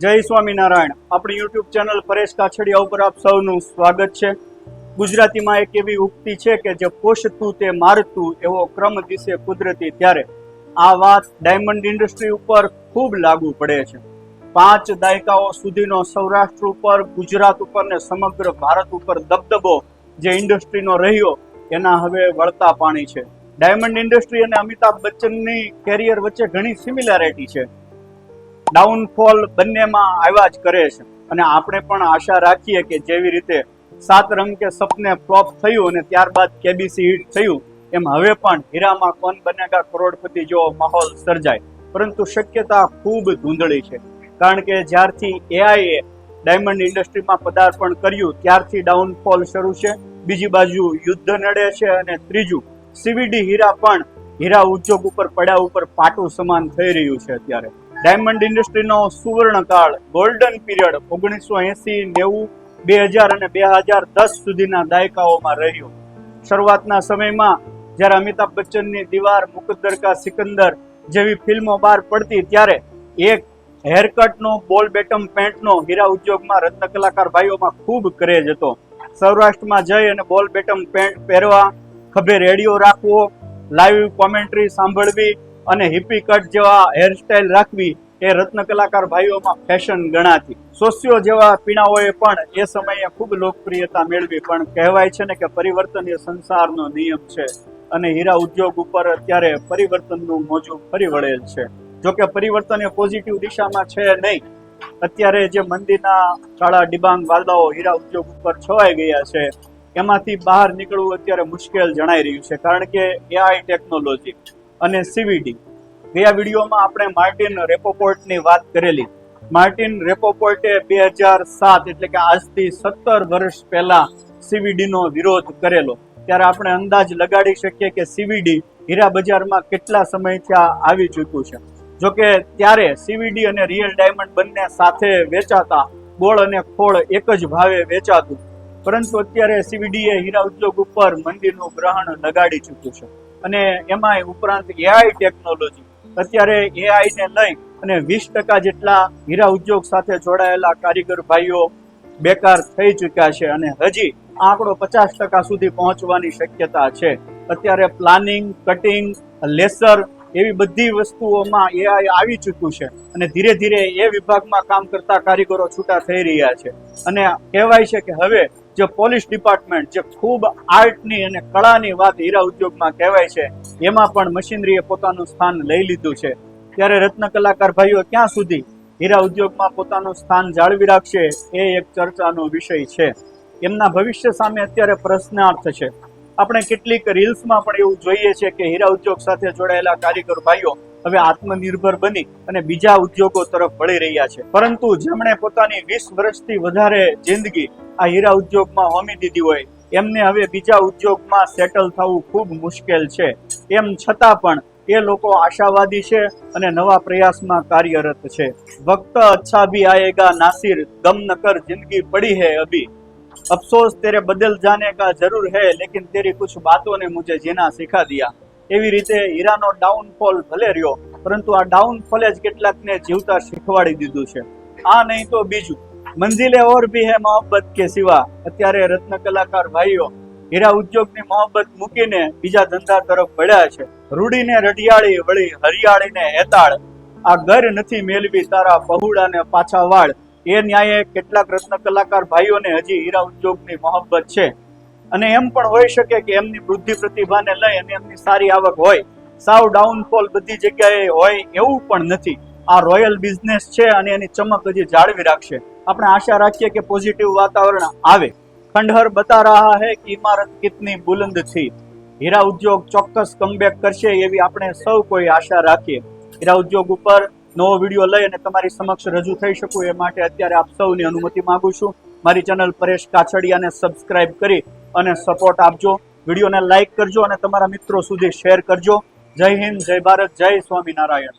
જય સ્વામિનારાયણ. આપણી YouTube channel Paresh Kachhadiya ઉપર આપ સૌનું સ્વાગત છે. ગુજરાતીમાં એક એવી ઉક્તિ છે કે જે પોષતું તે મારતું એવો ક્રમ દિશે કુદરતી ત્યારે. આ વાત ડાયમંડ ઇન્ડસ્ટ્રી ઉપર ખૂબ લાગુ પડે છે. પાંચ દાયકાઓ સુધીનો સૌરાષ્ટ્ર ઉપર, ગુજરાત ઉપર ને સમગ્ર ભારત ઉપર દબદબો જે ઇન્ડસ્ટ્રીનો રહ્યો, એના હવે વળતા પાણી છે. ડાયમંડ ઇન્ડસ્ટ્રી અને અમિતાભ બચ્ચનની કેરિયર વચ્ચે ઘણી સિમિલારિટી છે. ડાઉનફોલ બંનેમાં આવ્યા જ કરે છે. અને આપણે પણ આશા રાખીએ કે જેવી રીતે સાત રંગ કે સપને ફ્લોપ થયું અને ત્યારબાદ કેબીસી હિટ થયું, એમ હવે પણ હીરામાં કોણ બનેગા કરોડપતિ જેવો માહોલ સર્જાય. પરંતુ શક્યતા ખૂબ ધૂંધળી છે. કારણ કે જ્યારથી એઆઈએ ડાયમંડ ઇન્ડસ્ટ્રીમાં પદાર્પણ કર્યું, ત્યારથી ડાઉનફોલ શરૂ છે. બીજી બાજુ યુદ્ધ નડે છે અને ત્રીજું સીવીડી હીરા પણ હીરા ઉદ્યોગ ઉપર, પડ્યા ઉપર પાટું સમાન થઈ રહ્યું છે અત્યારે. ડાયમંડ ઇન્ડસ્ટ્રીનો સુવર્ણકાળ ગોલ્ડન પીરિયડ ઓગણીસો એસી નેવું, બે હજાર અને બે હજાર દસ સુધીના દાયકાઓમાં રહ્યો. શરૂઆતના સમયમાં જ્યારે અમિતાભ બચ્ચનની દીવાર મુકદ્દર કા સિકંદર જેવી ફિલ્મો બહાર પડતી ત્યારે એક હેરકટનો, બોલ બેટમ પેન્ટનો હીરા ઉદ્યોગમાં રત્ન કલાકાર ભાઈઓમાં ખૂબ ક્રેઝ હતો. સૌરાષ્ટ્રમાં જઈ અને બોલ બેટમ પેન્ટ પહેરવા, ખભે રેડિયો રાખવો લાઈવ કોમેન્ટ્રી સાંભળવી અને હિપી કટ જેવા હેરસ્ટાઇલ રાખવી એ રત્ન કલાકાર ભાઈઓમાં ફેશન ગણાતી. સોસિયો જેવા પીણાઓએ પણ એ સમયે ખૂબ લોકપ્રિયતા મેળવી. પણ કહેવાય છે ને કે પરિવર્તન એ સંસારનો નિયમ છે અને હીરા ઉદ્યોગ ઉપર અત્યારે પરિવર્તનનું મોજું ફરી વળેલ છે. જોકે પરિવર્તન એ પોઝિટિવ દિશામાં છે નહીં. અત્યારે જે મંદીના કાળા ડિબાંગ વાદળાઓ હીરા ઉદ્યોગ ઉપર છવાઈ ગયા છે, એમાંથી બહાર નીકળવું અત્યારે મુશ્કેલ જણાઈ રહ્યું છે. કારણ કે એઆઈ ટેકનોલોજી અને સીવીડી. ગયા વિડીયોમાં આપણે માર્ટિન રેપોપોર્ટની વાત કરેલી. માર્ટિન રેપોપોર્ટે બે હજાર સાત, એટલે કે આજથી સત્તર વર્ષ પહેલા સીવીડીનો વિરોધ કરેલો. ત્યારે આપણે અંદાજ લગાડી શકીએ કે સીવીડી હીરા બજારમાં કેટલા સમયથી આવી ચૂક્યું છે. જોકે ત્યારે સીવીડી અને રિયલ ડાયમંડ બંને સાથે વેચાતા ગોળ અને ખોળ એક જ ભાવે વેચાતું. પરંતુ અત્યારે સીવીડીએ હીરા ઉદ્યોગ ઉપર મંદિરનું ગ્રહણ લગાડી ચૂક્યું છે. અને એમાંય ઉપરાંત એઆઈ ટેકનોલોજી અત્યારે એઆઈ ને લઈ અને વીસ ટકા જેટલા હીરા ઉદ્યોગ સાથે જોડાયેલા કારીગર ભાઈઓ બેકાર થઈ ચૂક્યા છે અને હજી આંકડો પચાસ ટકા સુધી પહોંચવાની શક્યતા છે. અત્યારે પ્લાનિંગ કટિંગ લેસર એવી બધી વસ્તુઓમાં એઆઈ આવી ચૂક્યું છે અને ધીરે ધીરે એ વિભાગમાં કામ કરતા કારીગરો છૂટા થઈ રહ્યા છે. અને કહેવાય છે કે હવે જે પોલીસ ડિપાર્ટમેન્ટ, જે ખૂબ આર્ટની અને કળાની વાત હીરા ઉદ્યોગમાં કહેવાય છે, એમાં પણ મશીનરીએ પોતાનું સ્થાન લઈ લીધું છે. ત્યારે રત્ન કલાકાર ભાઈઓ, ક્યાં સુધી હીરા ઉદ્યોગમાં પોતાનું સ્થાન જાળવી રાખશે, એ એક ચર્ચાનો વિષય છે. એમના ભવિષ્ય સામે અત્યારે પ્રશ્નાર્થ છે. આપણે કેટલીક રીલ્સમાં પણ એવું જોઈએ છે કે હીરા ઉદ્યોગ સાથે જોડાયેલા કારીગર ભાઈઓ હવે આત્મનિર્ભર બની અને બીજા ઉદ્યોગો તરફ વળી રહ્યા છે. પરંતુ જેમણે પોતાની વીસ વર્ષથી વધારે જિંદગી આ હીરા ઉદ્યોગમાં હોમી દીધી હોય, એમને હવે બીજા ઉદ્યોગમાં સેટલ થવું ખૂબ મુશ્કેલ છે. એમ છતાં પણ એ લોકો આશાવાદી છે અને નવા પ્રયાસમાં કાર્યરત છે. વક્ત અચ્છા ભી આયેગા નાસિર, દમ નકર જિંદગી પડી હૈ અભી. અફસોસ, તેરે બદલ જાને કા જરૂર હે, લેકિન તેરી કુછ બાતો ને મુझे જીના સિખા દિયા. એવી રીતે હીરાનો ડાઉનફોલ ભલે રહ્યો, પરંતુ આ ડાઉનફોલે જ કેટલાકને જીવતા શીખવાડી દીધું છે. આ નહીં તો બીજું. મંજિલે ઓર ભી હે મોહબ્બત કે સિવા. અત્યારે રત્ન કલાકાર ભાઈઓ હીરા ઉદ્યોગની મોહબ્બત મૂકીને બીજા ધંધા તરફ વળ્યા છે. રૂડીને રઢિયાળી વળી હરિયાળીને હેતાળ. આ ઘર નથી મેળવી તારા પહુડાને પાછા વાળ. એ ન્યાયે કેટલાક રત્ન કલાકાર ભાઈઓને હજી હીરા ઉદ્યોગની મોહબ્બત છે. અને એમ પણ હોઈ શકે કે એમની વૃદ્ધિ પ્રતિભાને લઈ અને એમની સારી આવક હોય. સાવ ડાઉનફોલ બધી જગ્યાએ હોય એવું પણ નથી. આ રોયલ બિઝનેસ છે અને એની ચમક હજી જાળવી રાખશે. આપણે આશા રાખીએ કે પોઝિટિવ વાતાવરણ આવે. ખંડહર બતા રહા હે કે ઇમારત કિતની બુલંદથી. હીરા ઉદ્યોગ ચોક્કસ કમબેક કરશે એવી આપણે સૌ કોઈ આશા રાખીએ. હીરા ઉદ્યોગ ઉપર નવો વીડિયો લઈ અને તમારી સમક્ષ રજૂ થઈ શકું એ માટે અત્યારે આપ સૌની અનુમતિ માંગુ છું. મારી ચેનલ પરેશ કાછડિયાને સબસ્ક્રાઇબ કરી અને સપોર્ટ આપજો. વિડીયોને લાઈક કરજો અને તમારા મિત્રો સુધી શેર કરજો. જય હિન્દ, જય ભારત, જય સ્વામિનારાયણ.